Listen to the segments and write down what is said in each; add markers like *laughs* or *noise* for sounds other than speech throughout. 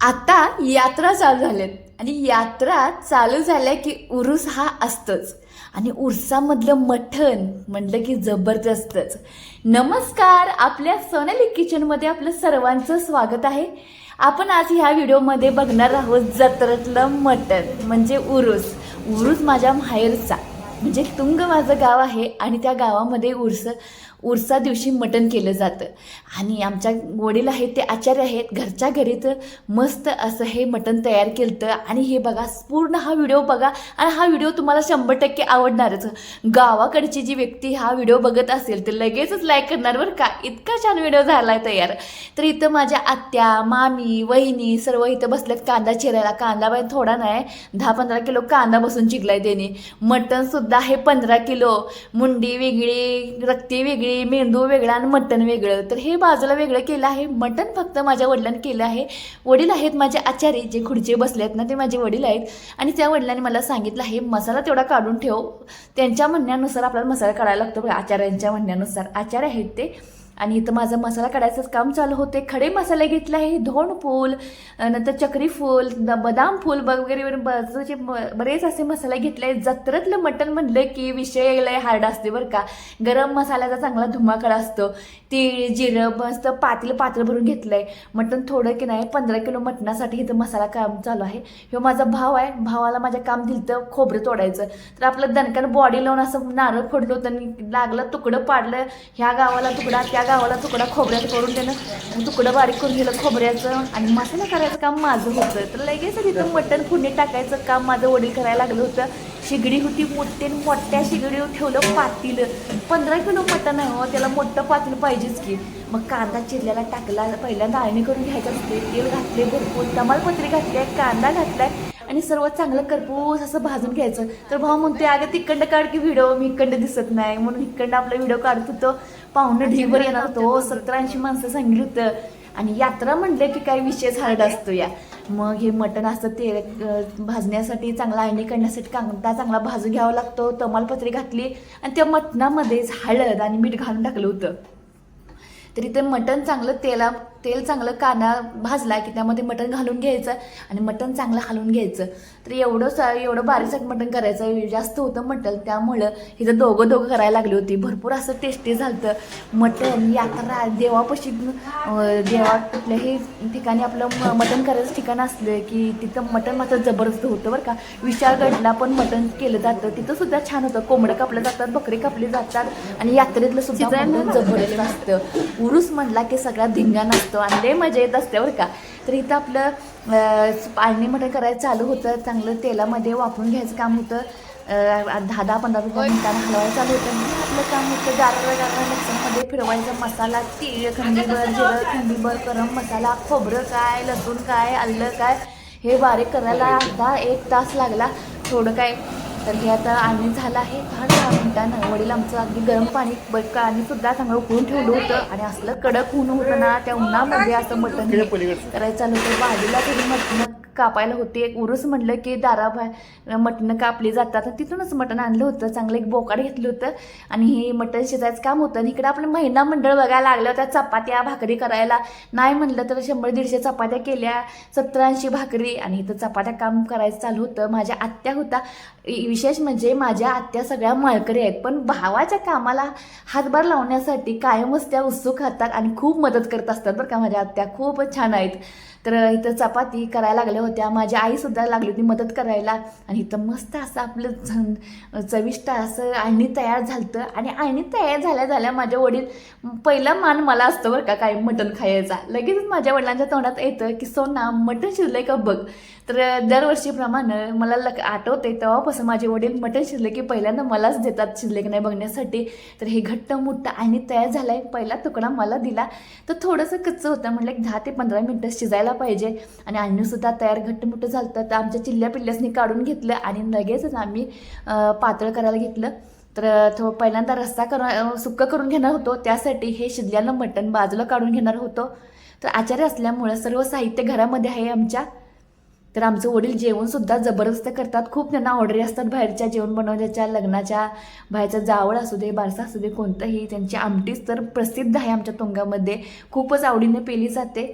आता यात्रा चालू झाल्यात. आणि यात्रा चालू झाल्या की उरूस हा असतोच. आणि उरसामधलं मठण म्हटलं की जबरदस्तच. नमस्कार आपल्या सोनाली किचनमध्ये आपलं सर्वांचं स्वागत आहे. आपण आज ह्या व्हिडिओमध्ये बघणार आहोत जत्रेतलं मटण म्हणजे उरूस. उरूस माझ्या माहेरचा. म्हणजे तुंग माझं गाव आहे आणि त्या गावामध्ये उरस उरसा दिवशी मटण केलं जातं. आणि आमच्या वडील आहेत ते आचार्य आहेत घरच्या घरी तर मस्त असं हे मटण तयार केलं आणि हे बघा पूर्ण हा व्हिडिओ बघा आणि हा व्हिडिओ तुम्हाला शंभर टक्के आवडणारच. गावाकडची जी व्यक्ती हा व्हिडिओ बघत असेल तर लगेचच लाईक करणार बरं का? इतका छान व्हिडिओ झाला आहे तयार. तर इथं माझ्या आत्या मामी वहिनी सर्व इथं बसल्यात. कांदा चिरायला. कांदा बाय थोडा नाही दहा पंधरा किलो कांदा बसून चिकलाय त्याने. मटणसुद्धा आहे पंधरा किलो. मुंडी वेगळी रक्ती वेगळी मेंदू वेगळा आणि मटण वेगळं. तर हे बाजूला वेगळं केलं आहे. मटण फक्त माझ्या वडिलांनी केलं आहे. वडील आहेत माझे आचारी जे खुर्चे बसले आहेत ना ते माझे वडील आहेत. आणि त्या वडिलांनी मला सांगितलं आहे मसाला तेवढा काढून ठेव. त्यांच्या म्हणण्यानुसार आपल्याला मसाला काढायला लागतो आचार्यांच्या म्हणण्यानुसार. आचार्य आहेत ते. आणि इथं माझं मसाला काढायचंच काम चालू होते. खडे मसाले घेतले आहे धोंड फूल नंतर चक्री फूल बदाम फूल वगैरे वगैरे बाजूचे बरेच असे मसाले घेतले आहेत. जत्रेतलं मटण म्हणलं की विषय लय हार्ड असते बरं का. गरम मसाल्याचा चांगला धुमाकडा असतो. तीळ जिरं मस्त पातील पात्र भरून घेतलं आहे मटण थोडं की नाही पंधरा किलो मटणासाठी इथं मसाला काम चालू आहे. ह्यो माझा भाव आहे. भावाला माझ्या काम दिलं तर खोबरं तोडायचं. तर आपलं दणकण बॉडी लावून असं नारळ फोडलं होतं लागलं तुकडं पाडलं. ह्या गावाला तुकडा त्या गावाला तुकडा खोबऱ्यात करून त्यानं तुकडं बारीक करून दिलं खोबऱ्याचं आणि मसाला करायचं काम माझं होतं. तर लगेच तिथं मटण फुडणी टाकायचं काम माझं वडील करायला लागलं होतं. शिगडी होती मोठी आणि मोठ्या शिगडीवर ठेवलं पातील. पंधरा किलो मटण आहे हो त्याला मोठं पातील पाहिजेच की. मग कांदा चिरल्याला टाकला पहिल्यांदा आळणी करून घ्यायचं असते. तेल घातले भरपूर तमालपत्री घातली आहे कांदा घातलाय. आणि सर्व चांगलं करपूस असं भाजून घ्यायचं. तर भाऊ म्हणते अगं तिकडं काढ की व्हिडिओ मी इकडं दिसत नाही. म्हणून इकडं आपला व्हिडिओ काढत होतो. पाहुणं ढीभर येणार होतो सत्तर ऐंशी माणसं सांगितलं होतं. आणि यात्रा म्हणले की काही विशेष हार्ड असतो या. मग हे मटण असतं ते भाजण्यासाठी चांगला आळणी करण्यासाठी कांदा चांगला भाजून घ्यावा लागतो तमालपत्री घातली आणि त्या मटणामध्येच हळद आणि मीठ घालून टाकलं होतं. तर इथे मटण चांगलं तेला तेल चांगलं कांदा भाजला की त्यामध्ये मटण घालून घ्यायचं आणि मटण चांगलं हलवून घ्यायचं. तर एवढं सा एवढं बारीक मटण करायचं. जास्त होतं मटण त्यामुळं इथं दोघं दोघं करायला लागली होती. भरपूर असं टेस्टी झालं मटण यात्रा देवापाशी देवा कुठल्याही ठिकाणी आपलं मटण करायचं ठिकाण असलं की तिथं मटण मात्र जबरदस्त होतं बरं का. विशाळगडला पण मटण केलं जातं. तिथं सुद्धा छान होतं. कोंबडं कापलं जातात बकरी कापली जातात आणि यात्रेतलं सुद्धा मटण जबरदस्त असतं. उरूस म्हणला की सगळा धिंगाणा असतो आणि लय मजा येत असते बरं का. तर इथं आपलं पाणी मटण करायचं चालू होतं. चांगलं तेलामध्ये वापरून घ्यायचं काम होतं. दहा दहा पंधरा रुपये मिनिटांना हलवायचं चालू होतं. आपलं काम होतं गारवा गारवा मिक्सरमध्ये फिरवायचा. मसाला तीळ खंडीभर जिरं खंडीभर गरम मसाला खोबरं काय लसूण काय आलं काय हे बारीक करायला अर्धा एक तास लागला. थोडं काय तर हे आता आणि झालं आहे. दहा दहा मिनिटानं वडील आमचं अगदी गरम पाणी ब- पाणी सुद्धा चांगलं उकळून ठेवलं होतं. आणि असलं कडक ऊन होतं ना त्या उन्हामध्ये असं मटण करायचं चालू होतं. बाजूला थोडी मटणं कापायला होते. एक उरूस म्हणलं की दाराबाहेर मटणं कापली जातात. तिथूनच मटण आणलं होतं. चांगलं एक बोकाड घेतलं होतं. आणि हे मटण शिजायचं काम होतं. आणि इकडे आपलं महिला मंडळ बघायला लागलं. होत्या चपात्या भाकरी करायला. नाही म्हणलं तर शंभर दीडशे चपात्या केल्या. सत्तरऐंशी भाकरी. आणि इथं चपात्या काम करायचं चालू होतं. माझ्या आत्या होता. विशेष म्हणजे माझ्या आत्या सगळ्या माळकरी आहेत. पण भावाच्या कामाला हातभार लावण्यासाठी कायमच त्या उत्सुक राहतात आणि खूप मदत करत असतात बरं का माझ्या आत्या. खूपच छान आहेत. तर इथं चपाती करायला लागल्या होत्या. माझी आईसुद्धा लागली होती मदत करायला. आणि इथं मस्त असं आपलं झन चविष्ट असं आळणी तयार झालं आणि आळणी तयार झाल्या झाल्या माझे वडील पहिला मान मला असतं बरं का काय मटण खायचा. लगेचच माझ्या वडिलांच्या तोंडात येतं की सोना मटण शिजलंय का बघ? तर दरवर्षीप्रमाणे मला लक आठवते तेव्हापासून माझे वडील मटण शिजले की पहिल्यांदा मलाच देतात शिजले की नाही बघण्यासाठी. तर हे घट्ट मोठं आणि तयार झालं आहे पहिला तुकडा मला दिला. तर थोडंसं कच्चं होतं. म्हटलं एक दहा ते पंधरा मिनटं शिजायला पाहिजे. आणि आणणीसुद्धा तयार घट्ट मोठं झालं तर आमच्या चिल्ल्या पिल्ल्यासनी काढून घेतलं आणि लगेचच आम्ही पातळ करायला घेतलं. तर थो पहिल्यांदा रस्सा करून सुक्क करून घेणार होतो. त्यासाठी हे शिजल्यानं मटण बाजूला काढून घेणार होतो. तर आचार्य असल्यामुळं सर्व साहित्य घरामध्ये आहे आमच्या. तर आमचं वडील जेवणसुद्धा जबरदस्त करतात. खूप त्यांना ऑर्डरी असतात बाहेरच्या जेवण बनवण्याच्या लग्नाच्या. बाहेरचा जावळ असू दे बारसा असू दे कोणतंही. त्यांची आमटीच तर प्रसिद्ध आहे आमच्या तुंगामध्ये खूपच आवडीने पेली जाते.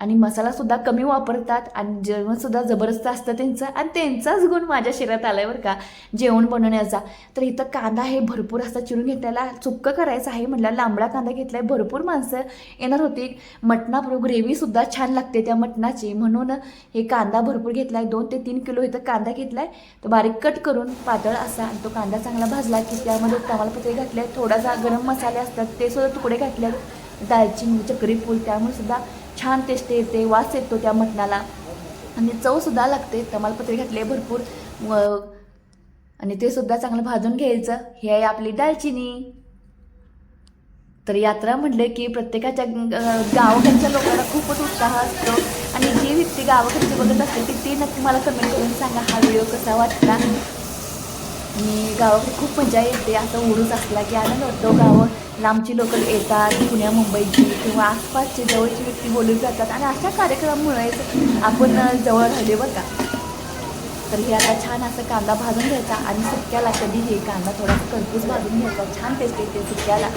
आणि मसालासुद्धा कमी वापरतात आणि जेवणसुद्धा जबरदस्त असतं त्यांचं आणि त्यांचाच गुण माझ्या शरीरात आला आहे बरं का जेवण बनवण्याचा. तर इथं कांदा हे भरपूर असा चिरून घेतलेला चुक्क करायचं आहे म्हटलं लांबडा कांदा घेतला आहे भरपूर माणसं येणार होती. मटणाबरोबर ग्रेव्हीसुद्धा छान लागते त्या मटणाची. म्हणून हे कांदा भरपूर घेतला आहे दोन ते तीन किलो इथं कांदा घेतला आहे तर बारीक कट करून पातळ असा आणि तो कांदा चांगला भाजला की त्यामध्ये तमालपत्रे घातले थोडासा गरम मसाले असतात ते सुद्धा तुकडे घातले आहेत दालचिनी चक्री फूल त्यामुळे सुद्धा छान टेस्ट येते वास येतो त्या मटणाला. आणि चवसुद्धा लागते तमालपत्री घातले भरपूर. व आणि ते सुद्धा चांगलं भाजून घ्यायचं. हे आहे आपली दालचिनी. तर यात्रा म्हटलं की प्रत्येकाच्या अं, गावाकडच्या लोकांना खूपच उत्साह असतो. आणि जी व्यक्ती गावाकडची बघत असते ती ती नक्की मला कमेंट करून सांगा हा व्हिडिओ कसा वाटला? आणि गावाकडे खूप मजा येते. असं उरूस असला की आनंद वाटतो. गावं लांबची लोक येतात पुण्या मुंबईची किंवा आसपासची जवळची व्यक्ती बोलून जातात. आणि अशा कार्यक्रमामुळेच आपण जवळ राहिले बरं का? तर हे आता छान असं कांदा भाजून घ्यायचा आणि सुक्याला कधी हे कांदा थोडासा करपूस भाजून घ्यायचा. छान टेस्ट येते सुक्याला.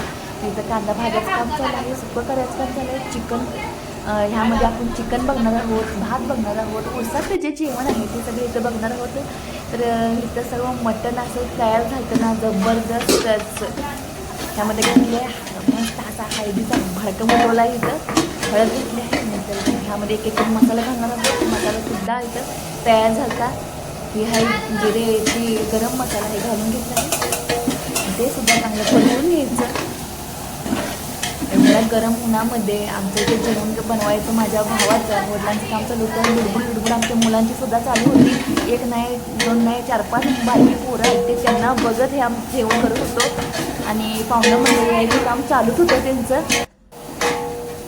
तिथं कांदा भाजायचं काम चाललं आहे सुकं करायचं काम चाललं आहे. चिकन ह्यामध्ये आपण चिकन बघणार आहोत भात बघणार आहोत उसाचं जे जेवण आहे ते सगळे इथं बघणार आहोत. तर इथं सर्व मटण असं तयार झालं ना जबरदस्तच त्यामध्ये म्हणजे मस्त असा हळदीचा भडकं बनवला इथं. हळद घेतली आहे. नंतर ह्यामध्ये एक एक मसाला घालणार आहोत. मसालासुद्धा इथं तयार झाला ही जिरे जिरेची गरम मसाला हे घालून घेतला आहे. ते सुद्धा चांगलं बनवून घ्यायचं. गरम उन्हामध्ये आमचं जे जेवण बनवायचं माझ्या भावाचं वडिलांचं काम चालू होतं लुडबुड लुडबुड आमच्या मुलांची सुद्धा चालू होती. एक नाही दोन नाही चार पाच बारकी पोरं आहेत ते त्यांना बघत हे आम जेवण करत होतो. आणि पाहुणं यायचं काम चालूच होतं त्यांचं.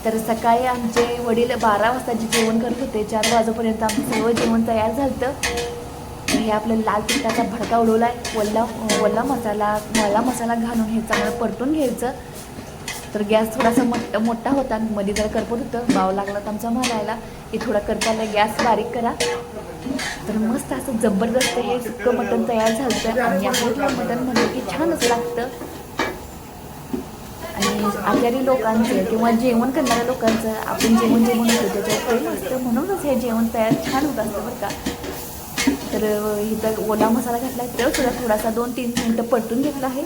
तर सकाळी आमचे वडील बारा वाजता जे जेवण करत होते. चार वाजेपर्यंत आमचं सर्व जेवण तयार झालं तर हे आपलं लाल तिखटाचा भडका उडवला आहे वल्ला वल्ला मसाला वल्ला मसाला घालून हे चांगलं परतून घ्यायचं. तर गॅस थोडासा मोठा मोठा होता. आणि मध्ये जरा करपत होतं. भाव लागला तर आमचा म्हणायला. की थोडा करपायला गॅस बारीक करा. तर मस्त असं जबरदस्त हे सुक्कं मटण तयार झालं आणि आपल्या मटण म्हणलं की छानच लागतं. आणि आचारी लोकांचं किंवा जेवण करणाऱ्या लोकांचं आपण जेवण जेवण होतो. त्याच्यावर प्रेम असतं म्हणूनच हे जेवण तयार छान होत असतं बरं का. तर इथं ओला मसाला घातला आहे. तर सुद्धा थोडासा दोन तीन मिनटं पटून घेतला आहे.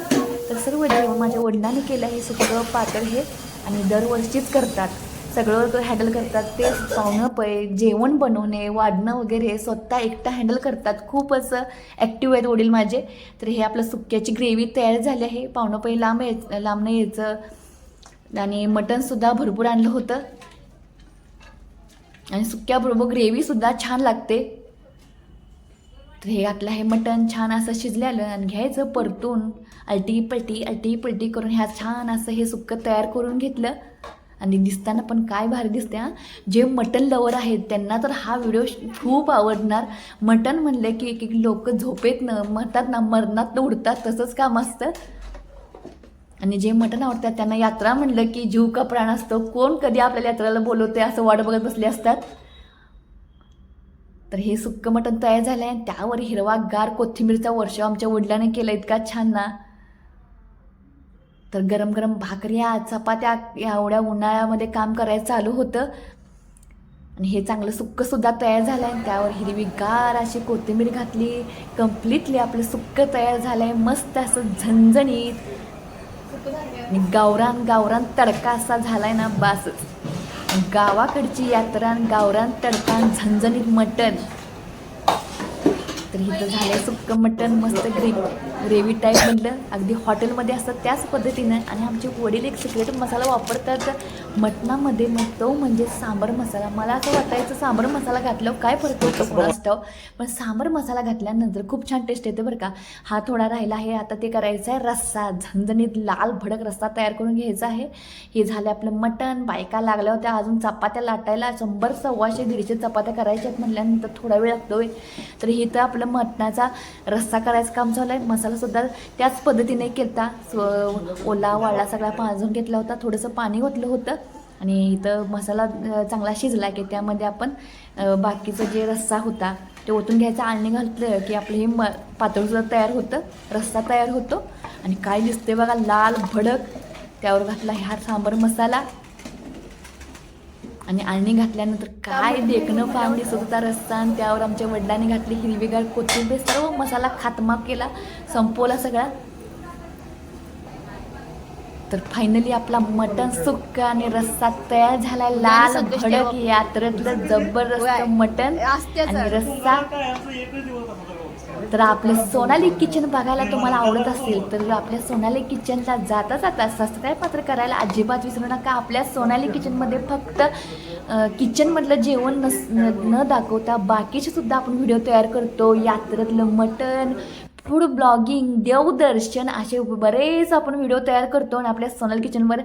तर सर्व जेवण माझ्या वडिलांनी केलं आहे सगळं पातळ हे आणि दरवर्षीच करतात. सगळं हँडल करतात. ते पाहुणं पै जेवण बनवणे वाढणं वगैरे स्वतः एकटा हँडल करतात. खूप असं ॲक्टिव्ह आहेत वडील माझे. तर हे आपलं सुक्याची ग्रेव्ही तयार झाली आहे. पाहुणं पै लांब यायचं लांबणं यायचं. आणि मटणसुद्धा भरपूर आणलं होतं. आणि सुक्याबरोबर ग्रेव्हीसुद्धा छान लागते. तर हे घातलं आहे. मटण छान असं शिजलेलं आणि घ्यायचं परतून अलटी पलटी अलटी पलटी करून ह्या छान असं हे सुक्कं तयार करून घेतलं. आणि दिसताना पण काय भारी दिसते जे मटण लवर आहेत त्यांना तर हा व्हिडिओ खूप आवडणार. मटण म्हणलं की एक एक लोक झोपेत न म्हणतात ना मरणात उडतात तसंच काम असतं. आणि जे मटण आवडतात त्यांना यात्रा म्हणलं की जीव का प्राण असतो. कोण कधी आपल्याला यात्रेला बोलवते असं वाट बघत बसले असतात. तर हे सुक्कं मटण तयार झालं आहे आणि त्यावर हिरवा गार कोथिंबीरचा वर्ष आमच्या वडिलांनी केला इतका छान ना. तर गरम गरम भाकऱ्या चपात्या एवढ्या उन्हाळ्यामध्ये काम करायचं चालू होतं. आणि हे चांगलं सुक्कंसुद्धा तयार झालं आहे त्यावर हिरवी गार अशी कोथिंबीर घातली. कम्प्लिटली आपलं सुक्कं तयार झालं आहे मस्त असं झणझणीत. आणि गावरान गावरान तडका असा झाला आहे ना बासच. गावाकडची यात्रान गावरान तडकान झणझणीत मटण. तर इथं झालं सुक्कं मटण मस्त ग्रेव्ही ग्रेव्ही टाईप म्हटलं अगदी हॉटेलमध्ये असतात त्याच पद्धतीनं. आणि आमचे वडील एक सिक्रेट मसाला वापरतात. मटणामध्ये मग तो म्हणजे सांबर मसाला. मला असं वाटायचं सांबर मसाला घातल्यावर काय फरक होतो *laughs* कोणास पण सांबर मसाला घातल्यानंतर खूप छान टेस्ट येते बरं का. हा थोडा राहिला आहे आता ते करायचं आहे. रस्सा झणझणीत लाल भडक रस्सा तयार करून घ्यायचा आहे. हे झालं आपलं मटण. बायका लागल्या होत्या अजून चपात्या लाटायला शंभर सव्वाशे दीडशे चपात्या करायच्यात म्हटल्यानंतर थोडा वेळ लागतोय. तर हे तर आपलं मटणाचा रस्सा करायचं काम चालू आहे. मसालासुद्धा त्याच पद्धतीने स्व ओला वाळला सगळा भाजून घेतला होता. थोडंसं पाणी घातलं होतं. आणि इथं मसाला चांगला शिजला की त्यामध्ये आपण बाकीचं जे रस्सा होता ते ओतून घ्यायचं आळणी घातलं की आपलं हे म पातळसुद्धा तयार होतं रस्सा तयार होतो. आणि काय दिसते बघा लाल भडक. त्यावर घातला ह्या सांबर मसाला. आणि आळणी घातल्यानंतर काय देखणं फाम दिसत होता रस्ता आणि त्यावर आमच्या वडिलांनी घातली हिरवीगार कोथिंबीर. सर्व मसाला खातमाप केला संपवला सगळा. तर फायनली आपला मटन सुक्क आणि रस्सा तयार झाला. लाल भडक यात्रेतलं जबरदस्त मटन आणि रस्सा. तर आपलं सोनाली किचन बघायला तुम्हाला आवडत असेल तर आपल्या सोनाली किचनला जाता जाता सबस्क्राईब मात्र करायला अजिबात विसरू नका. आपल्या सोनाली किचनमध्ये फक्त किचनमधलं जेवण नस न न दाखवता बाकीचे सुद्धा आपण व्हिडिओ तयार करतो. यात्रेतलं मटण फूड ब्लॉगिंग देवदर्शन असे बरेच आपण व्हिडिओ तयार करतो आणि आपल्या सोनल किचनवर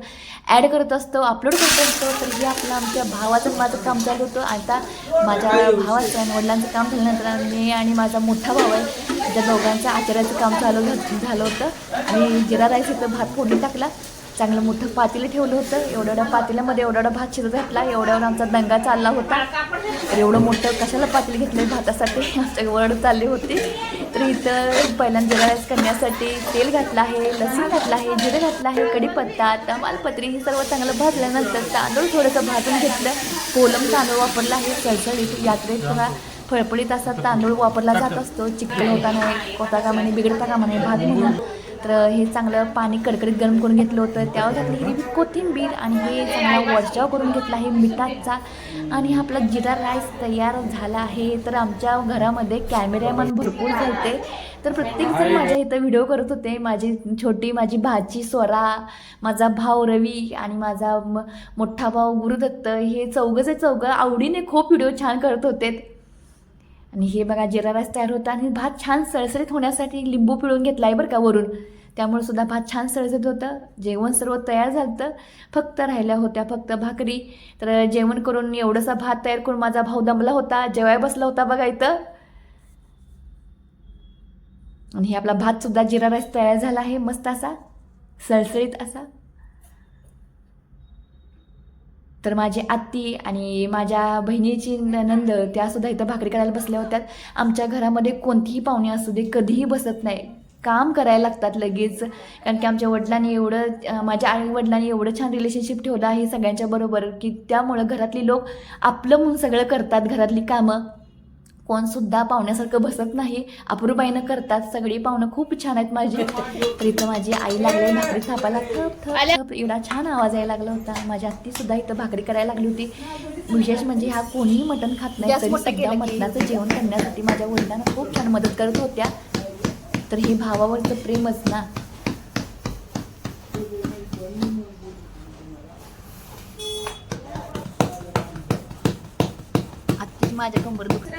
ॲड करत असतो अपलोड करत असतो. तर हे आपलं आमच्या भावाचं माझं काम चालू होतं. आता माझ्या भावाचं आणि वडिलांचं काम झाल्यानंतर मी आणि माझा मोठा भाव आहे त्या दोघांचं आचार्याचं काम चालू झा- झालं होतं. आणि जिरा राईस इथं भात फोडून टाकला. चांगलं मोठं पातेलं ठेवलं होतं. एवढ्या एवढ्या पातेल्यामध्ये एवढा एवढा भात शिजत घातला. एवढ्यावर आमचा दंगा चालला होता. तर एवढं मोठं कशाला पातेलं घेतलं भातासाठी? आमच्या वड चालले होते. तर इथं पहिल्यांदा जिरा राईस करण्यासाठी तेल घातलं आहे लसूण घातलं आहे जिरं घातलं आहे कढीपत्ता तमालपत्री हे सर्व चांगलं भाजल्यानंतर तांदूळ थोडंसं भाजून घेतलं. कोलम तांदूळ वापरला आहे. सळसळीत यात्रेत थोडा फळफळीत असा तांदूळ वापरला जात असतो. चिकन होताना होता कामाने बिघडता कामाने भात म्हणून. तर हे चांगलं पाणी कडकडीत गरम करून घेतलं होतं. त्यावर घातली हिरवी कोथिंबीर आणि हे चांगला वरचाव करून घेतला आहे मिठाचा. आणि हा आपला जिरा राईस तयार झाला आहे. तर आमच्या घरामध्ये कॅमेरामॅन भरपूर झालते तर प्रत्येकजण माझ्या इथं व्हिडिओ करत होते. माझी छोटी माझी भाची स्वरा माझा भाऊ रवी आणि माझा म- मोठा भाऊ गुरुदत्त हे चौघंचे चौघं आवडीने खूप व्हिडिओ छान करत होते. आणि हे बघा जिरा राईस तयार होता आणि भात छान सळसळीत होण्यासाठी लिंबू पिळून घेतला आहे बरं का वरून. त्यामुळे सुद्धा भात छान सळसळीत होतं जेवण सर्व तयार झालं फक्त राहिल्या होत्या फक्त भाकरी. तर जेवण करून एवढंसा भात तयार करून माझा भाऊ दमला होता जेवाय बसला होता बघा इथं. आणि हे आपला भातसुद्धा जिरा राईस तयार झाला आहे मस्त असा सळसळीत असा. तर माझी आत्ती आणि माझ्या बहिणीची नंद त्यासुद्धा इथं भाकरी करायला बसल्या होत्या आमच्या घरामध्ये कोणतीही पाहुणे असू दे कधीही बसत नाही. काम करायला लागतात लगेच. कारण की आमच्या वडिलांनी एवढं माझ्या आई वडिलांनी एवढं छान रिलेशनशिप ठेवलं आहे सगळ्यांच्या बरोबर की त्यामुळं घरातली लोक आपलं म्हणून सगळं करतात घरातली कामं. कोणसुद्धा पाहुण्यासारखं बसत नाही. अपूर्बाईनं करतात सगळी पाहुणं. खूप छान आहेत माझी. तर इथं माझी आई लागली भाकरी थापायला. थप थप एवढा छान आवाज यायला लागला होता. माझी आत्ती सुद्धा इथं भाकरी करायला लागली होती. विशेष म्हणजे हा कोणीही मटण खात नाही तरी मटणाचं जेवण करण्यासाठी माझ्या वडिलांना खूप छान मदत करत होत्या. तर हे भावावरचं प्रेमच ना आत्ती माझ्या कंबर दुखत.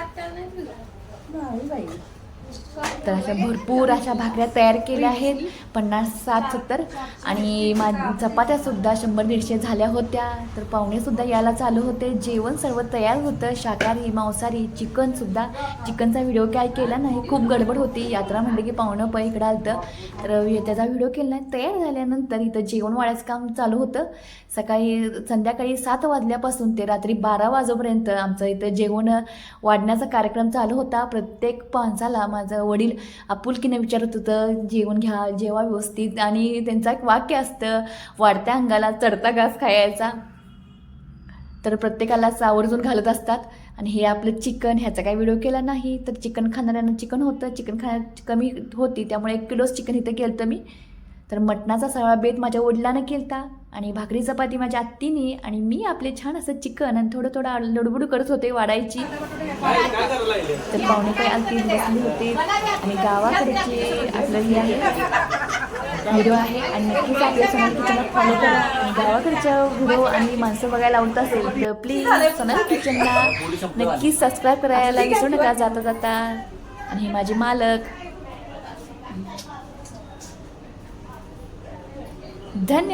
तर अशा भरपूर अशा भाकऱ्या तयार केल्या आहेत. पन्नास साठ सत्तर. आणि मा चपात्या सुद्धा शंभर दीडशे झाल्या होत्या. तर पाहुणे सुद्धा यायला चालू होते. जेवण सर्व तयार होतं. शाकाहारी मांसाहारी चिकन सुद्धा. चिकनचा व्हिडिओ काय केला नाही. खूप गडबड होती. यात्रा म्हणली की पाहुणं प इकडं आलं तर त्याचा व्हिडिओ केला नाही. तयार झाल्यानंतर इथं जेवण वाढायचं काम चालू होतं. सकाळी संध्याकाळी सात वाजल्यापासून ते रात्री बारा वाजेपर्यंत आमचं इथं जेवण वाढण्याचा कार्यक्रम चालू होता. प्रत्येक माणसाला माझं वडील आपुलकीने विचारत होतं जेवण घ्या जेवा व्यवस्थित. आणि त्यांचं एक वाक्य असतं वाढत्या अंगाला चढता घास खायचा. तर प्रत्येकाला आवर्जून घालत असतात. आणि हे आपलं चिकन ह्याचा काही व्हिडिओ केला नाही. तर चिकन खाणाऱ्यांना चिकन होतं. चिकन खाण्यात कमी होती. त्यामुळे एक किलोच चिकन इथं केलं तर मी. तर मटणाचा सगळा बेत माझ्या वडिलांना केलता. आणि भाकरी चपाती माझ्या आत्तीने आणि मी आपले छान असं चिकन आणि थोडं थोडं लडबुड करत होते वाढायची. तर पाहुणे काही आलती बसली होते. आणि गावाकडचे आपलं हे आहे. व्हिडिओ आहे आणि नक्कीच आपल्या सोनल किचनला फॉलो करा. गावाकडच्या व्हिडिओ आणि माणसं बघायला आवडत असेल तर प्लीज सोनल किचनला नक्कीच सबस्क्राईब करायला विसरू नका जाता जाता. आणि हे माझे मालक. धन्यवाद.